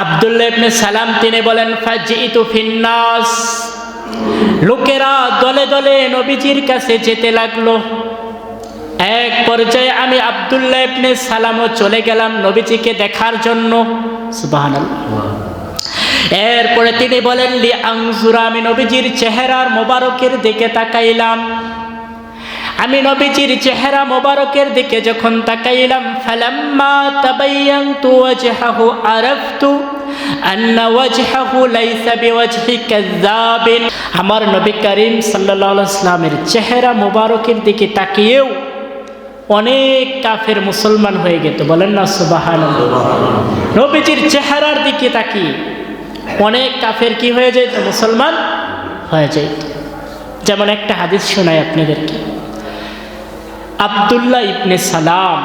আব্দুল্লাহ সালাম তিনি বলেন ফাজিতু ফিন্নাস। লোকেরা দলে দলে নবীজির কাছে যেতে লাগল। এক পর্যায়ে আমি আব্দুল্লাহ ইবনে সালামও চলে গেলাম নবীজিকে দেখার জন্য। সুবহানাল্লাহ। এরপরে তিনি বলেন, লি আমি নবীজির চেহারার মোবারকের দিকে তাকাইলাম। আমি নবীজির চেহারা মোবারকের দিকে যখন তাকাইলাম, ফালাম্মা তাবায়ানতু ওয়াজহাহু আরাফতু আন্না ওয়াজহাহু লাইসা বিওয়াজহি কাযাবিন আমার নবী করিম সাল্লাল্লাহু আলাইহি সাল্লামের চেহারা মোবারকের দিকে তাকিয়েও অনেক কাফের মুসলমান হয়ে গেত। বলেন না, সুবহানাল্লাহ। নবীজির চেহারার দিকে তাকিয়ে অনেক কাফের কি হয়ে যেত? মুসলমান হয়ে যেত। যেমন একটা হাদিস শোনায় আপনাদেরকে। আবদুল্লাহ ইবনে সালাম,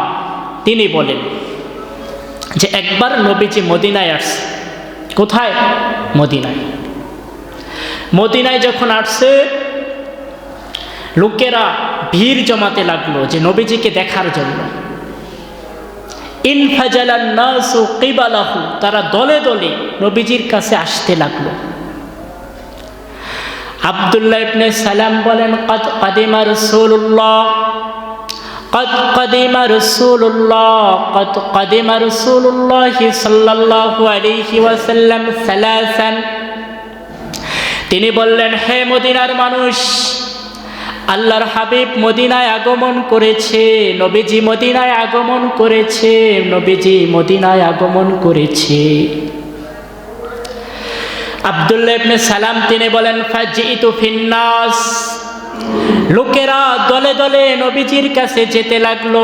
তিনি বলেন যে একবার নবীজি মদিনায় আসছে। কোথায়? মদিনায়। মদিনায় যখন আসছে, লোকেরা ভিড় জমাতে লাগল যে নবীজিকে দেখার জন্য। তারা দলে দলে নবীজির কাছে আসতে লাগল। আব্দুল্লাহ ইবনে সালাম বলেন, কদ কাদিমা রাসূলুল্লাহ قد قدم رسول الله قد قدم رسول الله صلى الله عليه وسلم ثلاثا তিনি বললেন হে মদিনার মানুষ আল্লাহর হাবিব মদিনায় আগমন করেছে নবীজি মদিনায় আগমন করেছে নবীজি মদিনায় আগমন করেছে আব্দুল্লাহ ইবনে সালাম তিনি বলেন ফাজিতু ফিন্নাস লোকেরা দলে দলে নবীজির কাছে যেতে লাগল।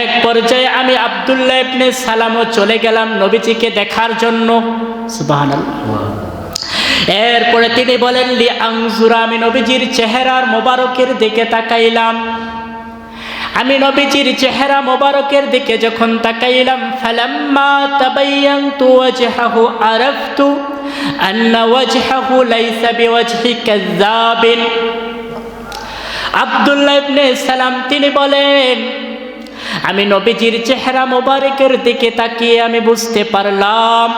এক পর্যায়ে আমি আব্দুল্লাহ ইবনে সালামও চলে গেলাম নবীজিকে দেখার জন্য। এরপরে তিনি বলেন, লি আংজুরা আমি নবীজির চেহারার মোবারকের দিকে তাকাইলাম। আমি নবীজির চেহারা মোবারকের দিকে যখন তাকাইলাম, ফালাম্মা তাবায়ানতু ওয়াজহাহু আরাফতু আন্না ওয়াজহাহু লাইসা বিওয়াজহি কাযাবিন আব্দুল্লাহ ইবনে সালাম, তিনি বলেন, আমি নবীজির চেহারা মোবারকের দিকে তাকিয়ে আমি বুঝতে পারলাম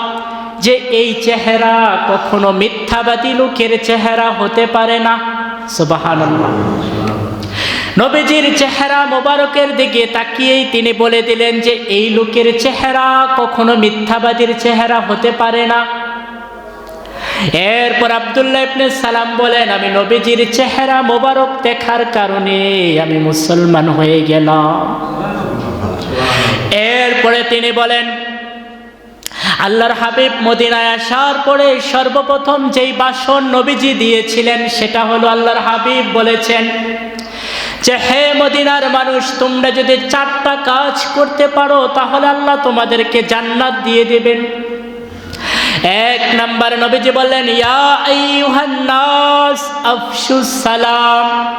যে এই চেহারা কখনো মিথ্যাবাদী লোকের চেহারা হতে পারে না। সুবহানাল্লাহ। নবীজির চেহারা মোবারকের দিকে তাকিয়েই তিনি বলে দিলেন যে এই লোকের চেহারা কখনো মিথ্যাবাদীর চেহারা হতে পারে না। এরপর আবদুল্লাহ ইবনে সালাম বলেন, আমি নবীজির চেহারা মোবারক দেখার কারণে আমি মুসলমান হয়ে গেলাম। এরপরে তিনি বলেন, আল্লাহর হাবিব মদিনায় আসার পরে সর্বপ্রথম যেই বাসন নবীজি দিয়েছিলেন সেটা হলো আল্লাহর হাবিব বলেছেন, যে হে মদিনার মানুষ, তোমরা যদি চারটা কাজ করতে পারো তাহলে আল্লাহ তোমাদেরকে জান্নাত দিয়ে দেবেন। এক নাম্বার নবীজি বললেন, ইয়া সালাম।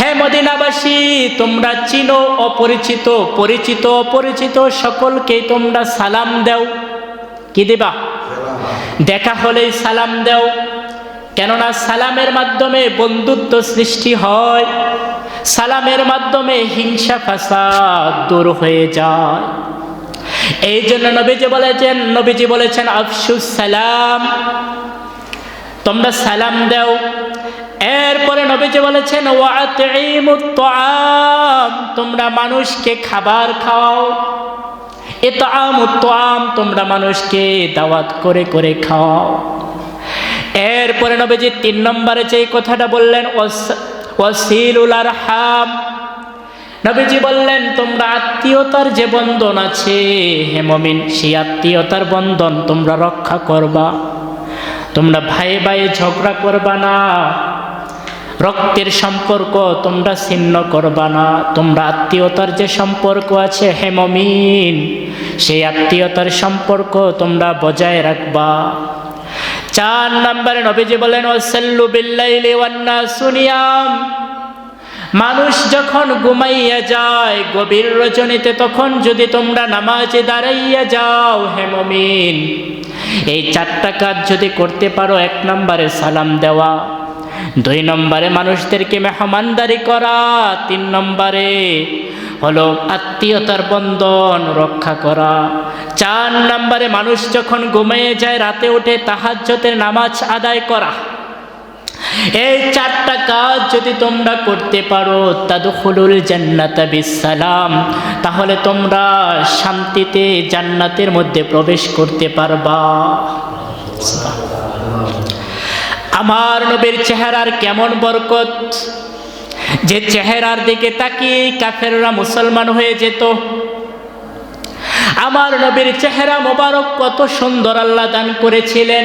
হে মদিনাবাসী, তোমরা চিনো অপরিচিত, পরিচিত অপরিচিত সকলকে তোমরা সালাম দাও। কি দিবা? দেখা হলেই সালাম দাও। কেননা সালামের মাধ্যমে বন্ধুত্ব সৃষ্টি হয়। সালামের মাধ্যমে হিংসা ফাসাদ দূর হয়ে যায়। এই জন্য নবীজি বলেছেন নবীজি বলেছেন আফসুস সালাম। তোমরা সালাম দাও। এরপরে নবীজি বলেছেন তোমরা মানুষকে খাবার খাওয়াও। ইতআমুত তাআম তোমরা মানুষকে দাওয়াত করে করে খাওয়াও। এরপরে নবীজি তিন নম্বরে যে কথাটা বললেন ওয়াসিলুল আরহাম। নবীজি বললেন, তোমরা আত্মীয়তার যে বন্ধন আছে, হে মমিন, সেই আত্মীয়তার বন্ধন তোমরা রক্ষা করবা। তোমরা ভাই ভাই ঝগড়া করবা না। রক্তের সম্পর্ক তোমরা ছিন্ন করবা না। তোমরা আত্মীয়তার যে সম্পর্ক আছে, হে মমিন, সেই আত্মীয়তার সম্পর্ক তোমরা বজায় রাখবা। চার নম্বরে নবীজি বলেন ওয়াসাল্লু বিল্লাইলি ওয়ান্না সুনিয়াম মানুষ যখন ঘুমাইয়া যায়, গভীর রজনীতে তখন যদি তোমরা নামাজে দাঁড়াইয়া যাও, হে মমিন, এই চারটা কাজ যদি করতে পারো, এক নম্বরে সালাম দেওয়া, দুই নম্বরে মানুষদেরকে মেহমানদারি করা, তিন নম্বরে হলো আত্মীয়তার বন্ধন রক্ষা করা, চার নম্বরে মানুষ যখন ঘুমিয়ে যায়, রাতে উঠে তাহাজ্জতের নামাজ আদায় করা। এই চারটা কাজ যদি তোমরা করতে পারো, তাদখুলুল জান্নাতা বিসালাম তাহলে তোমরা শান্তিতে জান্নাতের মধ্যে প্রবেশ করতে পারবা। আমার নবীর চেহারার কেমন বরকত? যে চেহারার দিকে তাকিয়ে কাফেররা মুসলমান হয়ে যেত। আমার নবীর চেহারা মোবারক কত সুন্দর আল্লাহ দান করেছিলেন।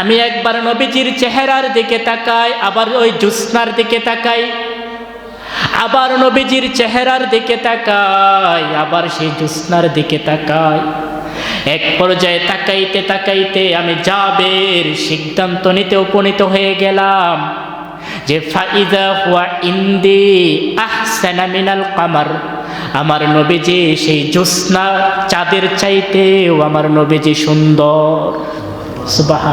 আমি একবার নবীজির চেহারার দিকে তাকাই, আবার ওই জ্যোৎস্নার দিকে তাকাই। আবার নবীজির চেহারার দিকে তাকাই, আবার সেই জ্যোৎস্নার দিকে তাকাই। এক পর্যায়ে তাকাইতে তাকাইতে আমি যাবের সিদ্ধান্ত নিতে উপনীত হয়ে গেলাম যে, ফাইদা হুয়া ইন্দি আহসানা মিনাল কামার। আমার নবীজি সেই জ্যোৎস্না চাঁদের চাইতেও আমার নবীজি সুন্দর। সুবাহ